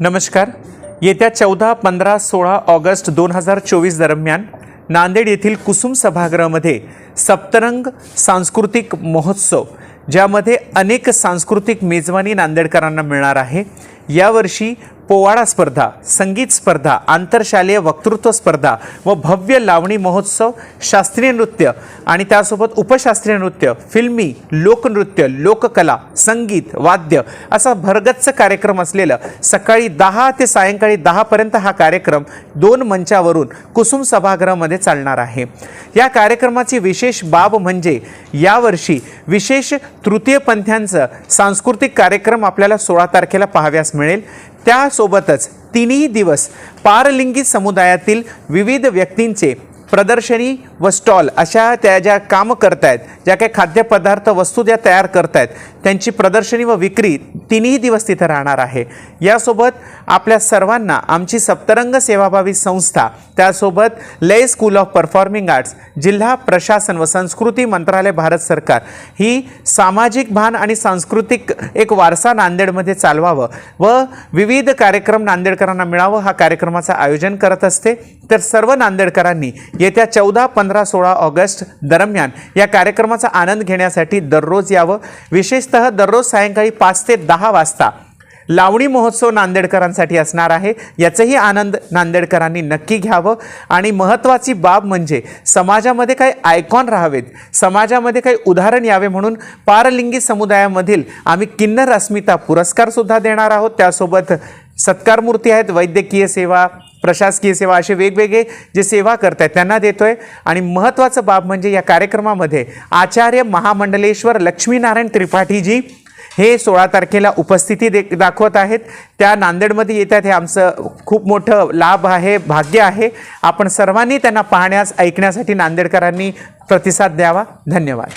नमस्कार. येत्या चौदा पंधरा सोळा ऑगस्ट दोन हजार चोवीस दरम्यान नांदेड येथील कुसुम सभागृहामध्ये सप्तरंग सांस्कृतिक महोत्सव ज्यामध्ये अनेक सांस्कृतिक मेजवानी नांदेडकरांना मिळणार आहे. यावर्षी पोवाडा स्पर्धा संगीत स्पर्धा आंतरशालेय वक्तृत्व स्पर्धा व भव्य लावणी महोत्सव शास्त्रीय नृत्य आणि त्यासोबत उपशास्त्रीय नृत्य फिल्मी लोकनृत्य लोककला संगीत वाद्य असा भरगच्च कार्यक्रम असलेलं सकाळी दहा ते सायंकाळी दहापर्यंत हा कार्यक्रम दोन मंचावरून कुसुम सभागृहामध्ये चालणार आहे. या कार्यक्रमाची विशेष बाब म्हणजे यावर्षी विशेष तृतीयपंथ्यांचं सांस्कृतिक कार्यक्रम आपल्याला सोळा तारखेला पाहाव्यास मिळेल. त्यासोबतच तिन्ही दिवस पारलिंगी समुदायातील विविध व्यक्तींचे प्रदर्शनी व स्टॉल अशा त्या ज्या कामं करतायत ज्या काही खाद्यपदार्थ वस्तू ज्या तयार करतायत त्यांची प्रदर्शनी व विक्री तिन्ही दिवस तिथं राहणार आहे. यासोबत आपल्या सर्वांना आमची सप्तरंग सेवाभावी संस्था त्यासोबत लय स्कूल ऑफ परफॉर्मिंग आर्ट्स जिल्हा प्रशासन व संस्कृती मंत्रालय भारत सरकार ही सामाजिक भान आणि सांस्कृतिक एक वारसा नांदेडमध्ये चालवावं व विविध कार्यक्रम नांदेडकरांना मिळावं हा कार्यक्रमाचं आयोजन करत असते. तर सर्व नांदेडकरांनी येत्या चौदा पंधरा पंधरा सोळा ऑगस्ट दरम्यान या कार्यक्रमाचा आनंद घेण्यासाठी दररोज यावं. विशेषतः दररोज सायंकाळी पाच ते दहा वाजता लावणी महोत्सव नांदेडकरांसाठी असणार आहे. याचाही आनंद नांदेडकरांनी नक्की घ्यावं. आणि महत्त्वाची बाब म्हणजे समाजामध्ये काही आयकॉन राहावेत. समाजामध्ये काही उदाहरण यावे म्हणून पारलिंगी समुदायामधील आम्ही किन्नर अस्मिता पुरस्कारसुद्धा देणार आहोत. त्यासोबत सत्कारमूर्ती आहेत वैद्यकीय सेवा प्रशासकीय सेवा असे वेगवेगळे जे सेवा करत आहेत त्यांना देतो आहे आणि महत्त्वाचं बाब म्हणजे या कार्यक्रमामध्ये आचार्य महामंडलेश्वर लक्ष्मीनारायण त्रिपाठीजी हे सोळा तारखेला उपस्थिती दे दाखवत आहेत. त्या नांदेडमध्ये येतात हे आमचं खूप मोठं लाभ आहे भाग्य आहे. आपण सर्वांनी त्यांना पाहण्यास ऐकण्यासाठी नांदेडकरांनी प्रतिसाद द्यावा. धन्यवाद.